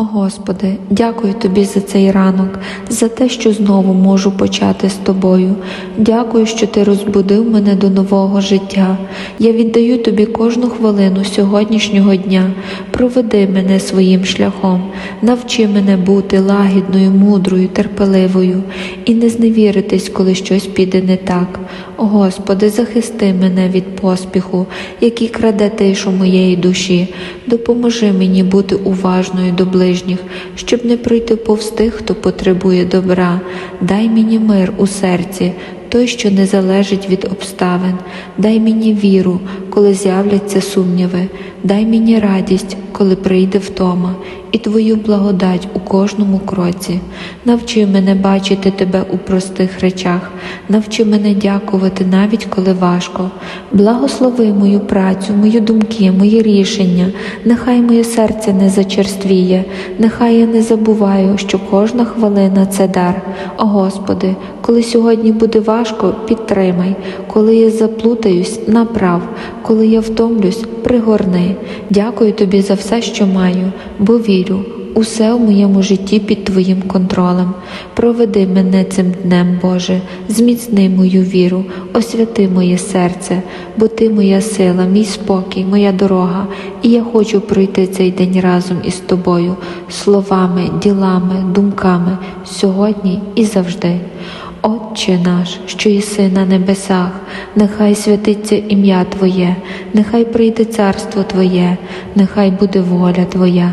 Господи, дякую Тобі за цей ранок, за те, що знову можу почати з Тобою. Дякую, що Ти розбудив мене до нового життя. Я віддаю Тобі кожну хвилину сьогоднішнього дня. Проведи мене своїм шляхом, навчи мене бути лагідною, мудрою, терпеливою і не зневіритись, коли щось піде не так. Господи, захисти мене від поспіху, який краде тишу моєї душі. Допоможи мені бути уважною до ближніх, щоб не пройти повз тих, хто потребує добра. Дай мені мир у серці, той, що не залежить від обставин. Дай мені віру, коли з'являться сумніви. Дай мені радість, коли прийде втома, і Твою благодать у кожному кроці. Навчи мене бачити Тебе у простих речах, навчи мене дякувати навіть коли важко. Благослови мою працю, мої думки, мої рішення. Нехай моє серце не зачерствіє, нехай я не забуваю, що кожна хвилина це дар. О Господи, коли сьогодні буде важко, підтримай, коли я заплутаюсь, направ, коли я втомлюсь, пригорни. Дякую тобі за все, що маю, бо вірю. Усе в моєму житті під Твоїм контролем. Проведи мене цим днем, Боже, зміцни мою віру, освяти моє серце, бо Ти моя сила, мій спокій, моя дорога, і я хочу пройти цей день разом із Тобою, словами, ділами, думками, сьогодні і завжди. Отче наш, що єси на небесах, нехай святиться ім'я Твоє, нехай прийде царство Твоє, нехай буде воля Твоя,